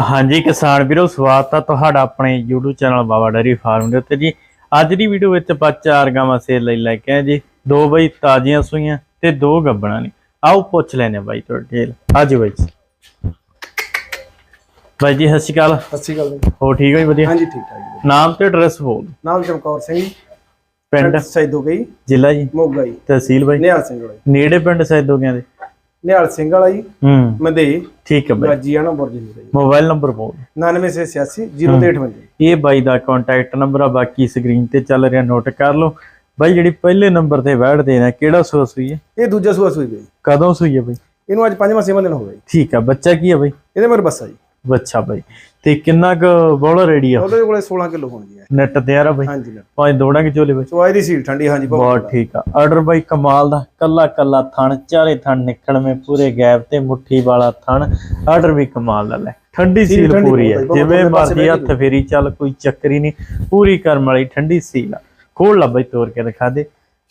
ਹਾਂਜੀ ਕਿਸਾਨ ਵੀਰੋ ਸਵਾਗਤ ਆ ਤੁਹਾਡਾ ਆਪਣੇ YouTube channel Baba dairy farm ਦੇ ਉੱਤੇ ਜੀ। ਅੱਜ ਦੀ ਵੀਡੀਓ ਵਿੱਚ ਆਪਾਂ ਚਾਰ ਗਾਵਾਂ ਸੇਲ ਲਈ ਲੈ ਕੇ ਆਏ ਜੀ। ਦੋ ਬਈ ਤਾਜ਼ੀਆਂ ਸੂਈਆਂ ਤੇ ਦੋ ਗੱਬਣਾ ਨੇ। ਆਓ ਪੁੱਛ ਲੈਨੇ ਬਾਈ ਤੋਂ ਡਿਟੇਲ ਅੱਜ ਬਾਈ ਜੀ। ਬਾਈ ਜੀ ਸਤਿ ਸ਼੍ਰੀ ਅਕਾਲ। ਸਤਿ ਸ਼੍ਰੀ ਅਕਾਲ ਜੀ। ਹੋ ਠੀਕ ਹੋ ਜੀ ਵਧੀਆ? ਹਾਂਜੀ ਠੀਕ ਠਾਕ ਜੀ। ਨਾਮ ਤੇ ਐਡਰੈਸ ਬੋਲ ਨਾਮ ਚਮਕੌਰ ਸਿੰਘ ਜੀ। ਪਿੰਡ? ਸੈਦੋ ਗਈ। ਜ਼ਿਲ੍ਹਾ ਜੀ? ਮੋਗਾ ਜੀ। ਤਹਿਸੀਲ ਬਾਈ? ਨਿਹਾਲ ਸਿੰਘ ਨੇੜੇ ਪਿੰਡ ਸੈਦੋਗਿਆਂ ਦੇ ਨਿਹਾਲ ਸਿੰਘ ਵਾਲਾ ਜੀ ਹੂੰ। ਠੀਕ ਹੈ ਬਾਈ। ਗਾਜੀ ਆਣਾ ਬੁਰਜ ਜੀ ਮੋਬਾਈਲ ਨੰਬਰ ਬੋਲ। 9986 0858 ਇਹ ਬਾਈ ਦਾ ਕੰਟੈਕਟ ਨੰਬਰ ਆ ਬਾਕੀ ਸਕਰੀਨ ਤੇ ਚੱਲ ਰਿਹਾ ਨੋਟ ਕਰ ਲਓ। ਬਾਈ ਜਿਹੜੀ ਪਹਿਲੇ ਨੰਬਰ ਤੇ ਵੈੜ ਦੇਣਾ ਕਿਹੜਾ ਸੂਆ ਸੂਈ ਹੈ? ਇਹ ਦੂਜਾ ਸੂਆ ਸੂਈ ਗਈ ਕਦੋਂ ਸੂਈ ਹੈ ਬਾਈ? ਇਹਨੂੰ ਅੱਜ ਪੰਜਵਾਂ ਛੇਵਾਂ ਦਿਨ ਹੋ ਗਿਆ ਠੀਕ ਆ ਬੱਚਾ ਕੀ ਹੈ ਬਾਈ? ਇਹਦੇ ਮਰ ਬੱਸਾ ਜੀ। ਬੱਚਾ ਬਾਈ। ਤੇ ਕਿੰਨਾ ਕੁ ਬੋਲਾ ਰੈਡੀ ਆ? ਉਹਦੇ ਕੋਲੇ 16 ਕਿਲੋ ਹੋਣਗੇ ਨੈਟ ਤਿਆਰ ਆ ਬਾਈ? ਹਾਂਜੀ ਨਾ ਪੰਜ ਦੋੜਾਂ ਕਿ ਚੋਲੇ ਬਾਈ ਚਵਾਈ ਦੀ ਸੀਲ ਠੰਡੀ ਹਾਂਜੀ ਬਹੁਤ ਠੀਕ ਆ। ਆਰਡਰ ਬਾਈ ਕਮਾਲ ਦਾ। ਕੱਲਾ ਕੱਲਾ ਥਣ ਚਾਰੇ ਥਣ ਨਿਕਲਵੇਂ ਪੂਰੇ ਗੈਪ ਤੇ ਮੁੱਠੀ ਵਾਲਾ ਥਣ। ਆਰਡਰ ਵੀ ਕਮਾਲ ਦਾ ਲੈ। ਠੰਡੀ ਸੀਲ ਠੰਡੀ ਪੂਰੀ ਹੈ। ਜਿਵੇਂ ਮਰਜ਼ੀ ਹੱਥ ਫੇਰੀ ਚੱਲ ਕੋਈ ਚੱਕਰੀ ਨਹੀਂ। ਪੂਰੀ ਕਰਮ ਵਾਲੀ ਠੰਡੀ ਸੀਲ ਆ। ਖੋਲ ਲਾ ਬਾਈ ਤੋੜ ਕੇ ਦਿਖਾ ਦੇ।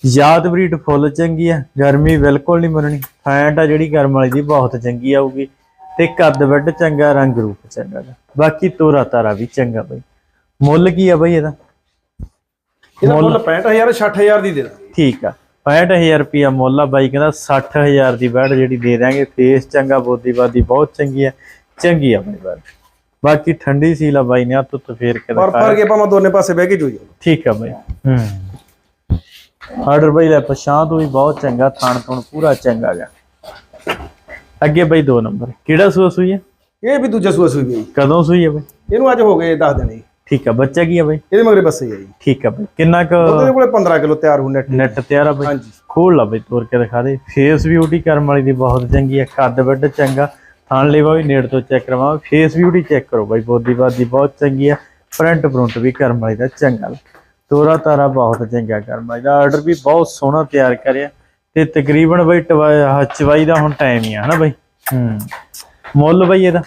ਯਾਦ ਬਰੀਡ ਫੁੱਲ ਚੰਗੀ ਆ। ਗਰਮੀ ਬਿਲਕੁਲ ਨਹੀਂ ਮੰਨਣੀ। ਫੈਂਟ ਆ ਜਿਹੜੀ ਕਰਮ ਵਾਲੀ ਦੀ ਬਹੁਤ ਚੰਗੀ ਆਊਗੀ। ਤੇ ਕੱਦ ਵੱਡ ਚੰਗਾ ਰੰਗ ਰੂਪ ਚੰਗਾ। ਬਾਕੀ ਤੋਰਾ ਤਾਰਾ ਵੀ ਚੰਗਾ ਬਾਈ। ਮੁੱਲ ਕੀ ਆ ਬਾਈ ਇਹਦਾ? ਇਹਦਾ ਮੁੱਲ 65000 60000 ਦੀ ਦੇ ਦਾਂਗੇ। ਠੀਕ ਆ। 65000 ਰੁਪਿਆ ਮੁੱਲ ਆ ਬਾਈ ਕਹਿੰਦਾ 60000 ਦੀ ਬੈਡ ਜਿਹੜੀ ਦੇ ਦਾਂਗੇ ਫੇਸ ਚੰਗਾ ਬੋਦੀਵਾਦੀ ਬਹੁਤ ਚੰਗੀ ਆ। ਚੰਗੀ ਆ ਬਾਈ ਬੈਡ ਬਾਕੀ ਠੰਡੀ ਸੀਲ ਆ ਬਾਈ ਨੇ ਹੱਥ ਉੱਤੇ ਫੇਰ ਕੇ ਪਰ ਪਰ ਕੇ ਆਪਾਂ ਦੋਨੇ ਪਾਸੇ ਬਹਿ ਕੇ ਜੋਈ ਠੀਕ ਆ ਬਾਈ। ਹੂੰ। ਆਰਡਰ ਬਾਈ ਲੈ ਪਛਾਣ ਤੋਂ ਵੀ ਬਹੁਤ ਚੰਗਾ ਥਾਣ ਤੋਂ ਪੂਰਾ ਚੰਗਾ ਗਾ ਅੱਗੇ ਬਾਈ 2 ਨੰਬਰ। ਕਿਹੜਾ ਸੂਆ ਸੂਈ ਹੈ ਇਹ ਵੀ ਦੂਜਾ ਸੂਆ ਸੂਈ ਗਈ ਕਦੋਂ ਸੂਈ ਹੈ ਬਾਈ? ਇਹਨੂੰ ਅੱਜ ਹੋ ਗਏ 10 ਦਿਨ ਜੀ ਠੀਕ ਆ ਬੱਚਾ ਕੀ ਆ ਬਾਈ? ਇਹਦੇ ਮਗਰੇ ਬੱਸੇ ਹੈ ਜੀ। ਠੀਕ ਆ ਬਾਈ। ਕਿੰਨਾ ਕੁ ਉਹਦੇ ਕੋਲੇ 15 ਕਿਲੋ ਤਿਆਰ ਹੋ ਨੈਟ ਨੈਟ ਤਿਆਰ ਆ ਬਾਈ? ਹਾਂਜੀ। ਖੋਲ ਲਾ ਬਈ ਤੋਰ ਕੇ ਦਿਖਾ ਦੇ। ਫੇਸ ਬਿਊਟੀ ਕਰਮ ਵਾਲੀ ਦੀ ਬਹੁਤ ਚੰਗੀ ਹੈ ਕੱਦ ਵੱਡ ਚੰਗਾ। ਥਣ ਲੇਵਾ ਵੀ ਨੇੜ ਤੋਂ ਚੈੱਕ ਕਰਵਾ ਫੇਸ ਬਿਊਟੀ ਚੈੱਕ ਕਰੋ ਬਾਈ ਬੋਦੀ ਬਾਦੀ ਬਹੁਤ ਚੰਗੀ ਹੈ ਫਰੰਟ ਫਰੰਟ ਵੀ ਕਰਮ ਵਾਲੀ ਦਾ ਚੰਗਾ। ਤੋਰਾ ਤਾਰਾ ਬਹੁਤ ਚੰਗਾ ਕਰਮ ਵਾਲੀ ਦਾ। ਆਰਡਰ ਵੀ ਬਹੁਤ ਸੋਹਣਾ ਤਿਆਰ ਕਰਿਆ। ਤੇ ਤਕਰੀਬਨ ਬਈ ਚਵਾਈ ਦਾ ਹੁਣ ਟਾਈਮ ਹੀ ਆ ਹਨਾ ਬਾਈ? ਹੂੰ। ਮੁੱਲ ਬਈ ਇਹਦਾ?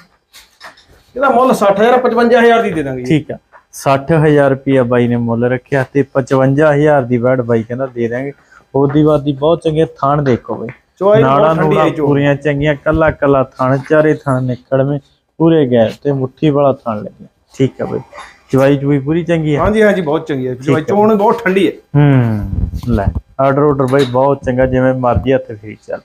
ਇਹਦਾ ਮੁੱਲ 60000 55000 ਦੀ ਦੇ ਦਾਂਗੇ ਠੀਕ ਆ। 60000 ਰੁਪਿਆ ਬਾਈ ਨੇ ਮੁੱਲ ਰੱਖਿਆ ਤੇ 55000 ਦੀ ਬੈਡ ਬਾਈ ਕਹਿੰਦਾ ਦੇ ਦਾਂਗੇ। ਉਹਦੀ ਬਾਦੀ ਬਹੁਤ ਚੰਗੇ ਥਾਣ ਦੇਖੋ ਬਾਈ। ਨਾੜਾ ਨੂੜਾ ਪੂਰੀਆਂ ਚੰਗੀਆਂ ਕੱਲਾ ਕੱਲਾ ਥਣ ਚਾਰੇ ਥਣ ਨਿਕੜਵੇਂ ਪੂਰੇ ਗਏ ਤੇ ਮੁੱਠੀ ਵਾਲਾ ਥਣ ਲੱਗਿਆ। ਠੀਕ ਹੈ ਬਾਈ। ਚਵਾਈ ਚੁਈ ਪੂਰੀ ਚੰਗੀ ਹੈ ਹਾਂਜੀ ਹਾਂਜੀ ਬਹੁਤ ਚੰਗੀ ਹੈ ਚਵਾਈ ਚੋਣ ਬਹੁਤ ਠੰਡੀ ਹੈ ਹੂੰ ਲੈ। ਆਰਡਰ ਆਰਡਰ ਬਾਈ ਬਹੁਤ ਚੰਗਾ ਜਿਵੇਂ ਮਰਜ਼ੀ ਹੱਥ ਫੇਰੀ ਚੱਲ।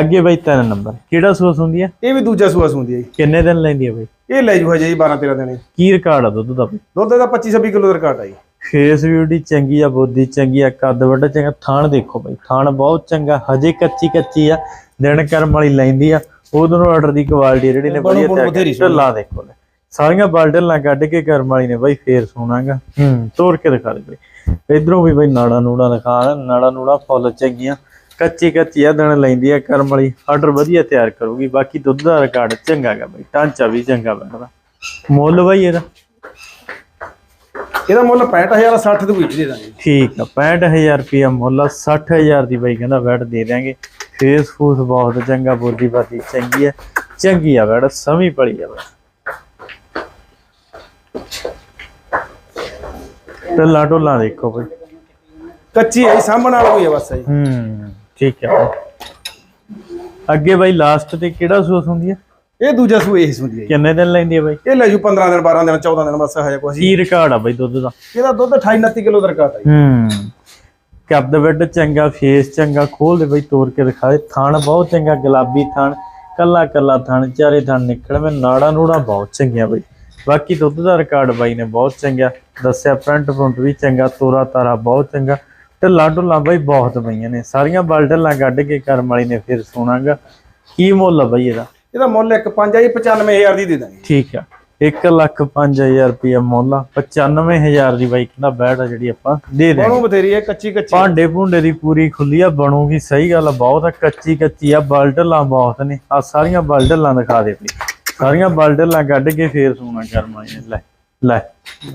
ਅੱਗੇ ਬਾਈ ਤਿੰਨ ਨੰਬਰ ਕਿਹੜਾ ਸੂਸ ਹੁੰਦੀ ਹੈ ਇਹ ਵੀ ਦੂਜਾ ਸੂਆ ਸੁੰਦੀ ਹੈ ਜੀ। ਕਿੰਨੇ ਦਿਨ ਲੈਂਦੀ ਹੈ ਬਾਈ? ਇਹ ਲੈ ਜੂ ਹਜੇ ਜੀ 12 13 ਦਿਨ ਕੀ ਰਿਕਾਰਡ ਆ ਦੁੱਧ ਦਾ ਬਾਈ? ਦੁੱਧ ਦਾ 25 26 ਕਿਲੋ ਦਾ ਰਿਕਾਰਡ ਆ ਜੀ। ਫੇਸ ਬਿਊਟੀ ਚੰਗੀ ਆ ਬੋਦੀ ਚੰਗੀ ਆ ਕੱਦ ਵੱਡਾ ਚੰਗਾ ਥਾਣ ਦੇਖੋ ਬਾਈ ਥਾਣ ਬਹੁਤ ਚੰਗਾ ਹਜੇ ਕੱਚੀ ਕੱਚੀ ਆ ਦਿਨ ਕਰਮ ਵਾਲੀ ਲੈਂਦੀ ਆ। ਉਦੋਂ ਆਰਡਰ ਦੀ ਕੁਆਲਿਟੀ ਜਿਹੜੀ ਨੇ ਬਣੋ ਵਧੀਆ ਬਣੋ ਤਿਆਰ ਬਥੇਰੀ ਕੀਤੀ ਲਾ ਦੇਖੋ ਲੈ। ਸਾਰੀਆਂ ਬਾਲਟਲਾਂ ਕੱਢ ਕੇ ਕਰਮ ਵਾਲੀ ਨੇ ਬਾਈ ਫੇਰ ਸੋਣਾਗਾ ਹੂੰ। ਤੋੜ ਕੇ ਦਿਖਾ ਦੇ ਬਾਈ। ਇਧਰੋਂ ਵੀ ਬਾਈ ਨਾੜਾ ਨੂੜਾ ਦਿਖਾ ਨਾੜਾ ਨੂੜਾ ਫੁੱਲ ਚੰਗੀਆਂ। ਕੱਚੀ ਕੱਚੀ ਆ ਦਿਨ ਲੈਂਦੀ ਆ ਕਰਮ ਵਾਲੀ। ਆਰਡਰ ਵਧੀਆ ਤਿਆਰ ਕਰੂਗੀ ਬਾਕੀ ਦੁੱਧ ਦਾ ਰਿਕਾਰਡ ਚੰਗਾ ਗਾ ਬਾਈ। ਟਾਂਚਾ ਵੀ ਚੰਗਾ ਬਣਦਾ। ਮੁੱਲ ਬਾਈ ਇਹਦਾ? ਇਹਦਾ ਮੁੱਲ 65000 60 ਦੇ ਵਿੱਚ ਦੇ ਦਾਂਗੇ ਠੀਕ ਆ 65000 ਰੁਪਿਆ ਮੁੱਲ ਆ, 60000 ਦੀ ਬਾਈ ਕਹਿੰਦਾ ਬੈਡ ਦੇ ਦਿਆਂਗੇ। ਫੇਸ ਫੂਸ ਬਹੁਤ ਚੰਗਾ ਬੋਦੀ ਬਾਦੀ ਚੰਗੀ ਹੈ ਚੰਗੀ ਆ ਬੈਡ ਸਮੀ ਪੜੀ ਆ ਬੈਡ ਟੱਲਾ ਟੋਲਾ ਦੇਖੋ ਬਾਈ। ਕੱਚੀ ਹੈ ਸਾਂਭਣ ਵਾਲਾ ਕੋਈ ਹੈ ਬਸ ਜੀ ਹੂੰ ਠੀਕ ਹੈ। ਅੱਗੇ ਬਾਈ ਲਾਸਟ ਤੇ ਕਿਹੜਾ ਸੂਸ ਹੁੰਦੀ ਹੈ? ਇਹ ਦੂਜਾ ਸੂ ਇਹ ਸੁੰਦੀ ਹੈ। ਕਿੰਨੇ ਦਿਨ ਲੈਂਦੀ ਹੈ ਬਾਈ? ਇਹ ਲੈ ਜੂ 15 ਦਿਨ 12 ਦਿਨ 14 ਦਿਨ ਬਸ ਹਜੇ ਜੀ ਕੀ ਰਿਕਾਰਡ ਆ ਬਾਈ ਦੁੱਧ ਦਾ? ਇਹਦਾ ਦੁੱਧ 28 29 ਕਿਲੋ ਦਾ ਰਿਕਾਰਡ ਹੈ। ਹੂੰ। ਕੱਦ ਵੱਡ ਚੰਗਾ ਫੇਸ ਚੰਗਾ ਖੋਲ ਦੇ ਬਈ ਤੋੜ ਕੇ ਦਿਖਾ ਦੇ। ਥਣ ਬਹੁਤ ਚੰਗਾ ਗੁਲਾਬੀ ਥਣ ਕੱਲਾ ਕੱਲਾ ਥਣ ਚਾਰੇ ਥਣ ਨਿਕਲਵੇਂ ਨਾੜਾ ਨੂੜਾ ਬਹੁਤ ਚੰਗੀਆਂ ਬਈ। ਬਾਕੀ ਦੁੱਧ ਦਾ ਰਿਕਾਰਡ ਬਾਈ ਨੇ ਬਹੁਤ ਚੰਗਾ ਦੱਸਿਆ ਫਰੰਟ ਫਰੰਟ ਵੀ ਚੰਗਾ ਤੋਰਾ ਤਾਰਾ ਬਹੁਤ ਚੰਗਾ ਢੱਲਾ ਢੁੱਲਾ ਬਾਈ ਬਹੁਤ ਪਈਆਂ ਨੇ। ਸਾਰੀਆਂ ਬਲ ਢੱਲਾਂ ਕੱਢ ਕੇ ਕਰਮ ਵਾਲੀ ਨੇ ਫਿਰ ਸੋਣਾਗਾ ਕੀ ਮੁੱਲ ਆ ਬਾਈ ਇਹਦਾ? ਇਹਦਾ ਮੁੱਲ ਇੱਕ 5 ਆ ਜੀ 95000 ਦੀ ਦੇ ਦਾਂਗੇ। ਠੀਕ ਆ। 1 ਲੱਖ 5000 ਰੁਪਏ ਮੁੱਲ ਆ। 95000 ਦੀ ਬਾਈ ਕਹਿੰਦਾ ਬੈਡ ਆ ਜਿਹੜੀ ਆਪਾਂ ਦੇ ਦੇ ਬਣੂ ਬਥੇਰੀ ਹੈ ਕੱਚੀ ਕੱਚੀ ਭਾਂਡੇ ਭੁੰਡੇ ਦੀ ਪੂਰੀ ਖੁੱਲੀ ਆ ਬਣੂਗੀ ਸਹੀ ਗੱਲ ਆ, ਬਹੁਤ ਆ, ਕੱਚੀ ਕੱਚੀ ਆ ਬਲਡਲਾਂ ਬਹੁਤ ਨੇ। ਆ ਸਾਰੀਆਂ ਬਲਡਲਾਂ ਦਿਖਾ ਦੇ ਪਈ ਸਾਰੀਆਂ ਬਲਡਲਾਂ ਕੱਢ ਕੇ ਫੇਰ ਸੋਨਾ ਕਰਮਾ ਲੈ ਲੈ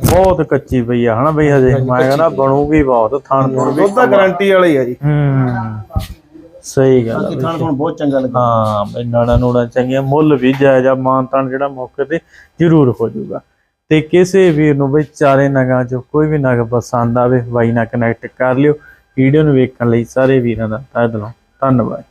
ਬਹੁਤ ਕੱਚੀ ਪਈ ਆ ਹਨਾ ਬਈ ਹਜੇ? ਮੈਂ ਕਹਿੰਦਾ ਬਣੂਗੀ ਬਹੁਤ ਥਣ ਥਣ ਵੀ ਦੁੱਧ ਦਾ ਗਾਰੰਟੀ ਵਾਲਾ ਹੀ ਆ ਜੀ। ਹੂੰ ਸਹੀ ਗੱਲ ਬਾਕੀ ਥਾਣ ਤੁਹਾਨੂੰ ਬਹੁਤ ਚੰਗਾ ਲੱਗਾ। ਹਾਂ ਬਈ ਨਾੜਾ ਨੂੜਾ ਚੰਗੀਆਂ ਮੁੱਲ ਵੀ ਜਾਇਜ਼ ਆ ਮਾਨ ਤਾਨ ਜਿਹੜਾ ਮੌਕੇ ਤੇ ਜ਼ਰੂਰ ਹੋ ਜਾਊਗਾ। ਤੇ ਕਿਸੇ ਵੀਰ ਨੂੰ ਬਈ ਚਾਰੇ ਨਗਾਂ ਚੋਂ ਕੋਈ ਵੀ ਨਗ ਪਸੰਦ ਆਵੇ ਬਾਈ ਨਾਲ ਕਨੈਕਟ ਕਰ ਲਿਓ। ਵੀਡੀਓ ਨੂੰ ਵੇਖਣ ਲਈ ਸਾਰੇ ਵੀਰਾਂ ਦਾ ਤਹਿ ਦਿਲੋਂ ਧੰਨਵਾਦ